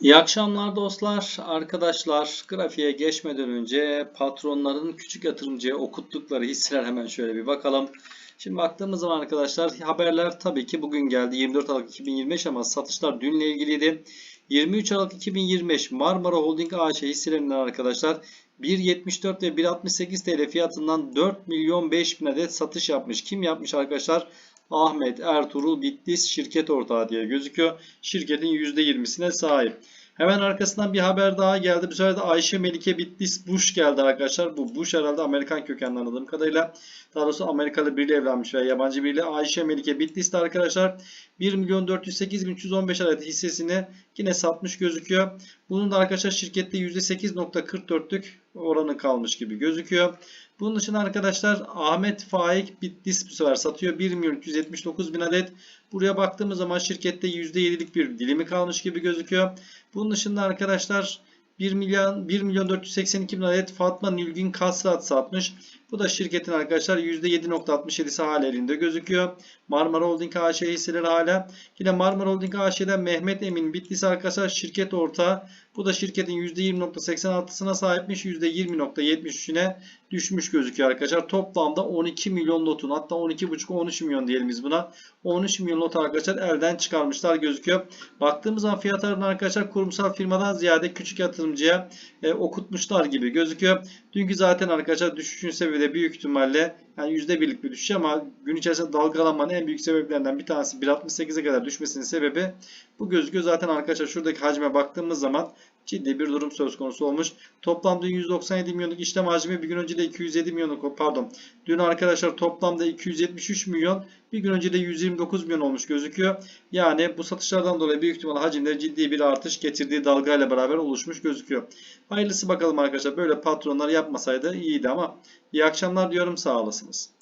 İyi akşamlar dostlar, arkadaşlar. Grafiğe geçmeden önce patronların küçük yatırımcıya okuttukları hisseler hemen şöyle bir bakalım. Şimdi baktığımız zaman arkadaşlar haberler tabii ki bugün geldi 24 Aralık 2025 ama satışlar dünle ilgiliydi. 23 Aralık 2025 Marmara Holding AŞ hisselerinden arkadaşlar 1.74 ve 1.68 TL fiyatından 4 milyon 5 bin adet satış yapmış. Kim yapmış arkadaşlar? Ahmet Ertuğrul Bitlis şirket ortağı diye gözüküyor. Şirketin %20'sine sahip. Hemen arkasından bir haber daha geldi. Bu sefer de Ayşe Melike Bitlis Bush geldi arkadaşlar. Bu Bush herhalde Amerikan kökenli anladığım kadarıyla. Daha doğrusu Amerikalı biriyle evlenmiş veya yabancı biriyle. Ayşe Melike Bitlis de arkadaşlar 1 milyon 408 bin 315 adet hissesini yine satmış gözüküyor. Bunun da arkadaşlar şirkette %8.44'lük oranı kalmış gibi gözüküyor. Bunun dışında arkadaşlar Ahmet Faik Bitlis bu sefer satıyor. 1 milyon 379 bin adet. Buraya baktığımız zaman şirkette %7'lik bir dilimi kalmış gibi gözüküyor. Bunun dışında arkadaşlar 1 milyon 1 milyon 482 bin adet Fatma Nilgün Kasrat satmış. Bu da şirketin arkadaşlar %7.67'si hala elinde gözüküyor. Marmara Holding AŞ hisseleri hala. Yine Marmara Holding AŞ'den Mehmet Emin Bitlis arkadaşlar şirket ortağı. Bu da şirketin %20.86'sına sahipmiş. %20.73'üne düşmüş gözüküyor arkadaşlar. Toplamda 12 milyon notun hatta 12,5-13 milyon diyelim biz buna. 13 milyon not arkadaşlar elden çıkarmışlar gözüküyor. Baktığımız zaman fiyatlarını arkadaşlar kurumsal firmadan ziyade küçük yatırımcıya e, okutmuşlar gibi gözüküyor. Dünkü zaten arkadaşlar düşüşün sebebi de büyük ihtimalle yani %1'lik bir düşüş ama gün içerisinde dalgalanmanın en büyük sebeplerinden bir tanesi 1.68'e kadar düşmesinin sebebi bu gözüküyor. Zaten arkadaşlar şuradaki hacme baktığımız zaman ciddi bir durum söz konusu olmuş. Toplamda 197 milyonluk işlem hacmi bir gün önce de 207 milyonluk pardon. Dün arkadaşlar toplamda 273 milyon bir gün önce de 129 milyon olmuş gözüküyor. Yani bu satışlardan dolayı büyük ihtimalle hacimde ciddi bir artış getirdiği dalgayla beraber oluşmuş gözüküyor. Hayırlısı bakalım arkadaşlar. Böyle patronlar yapmasaydı iyiydi ama iyi akşamlar diyorum sağ mesmas.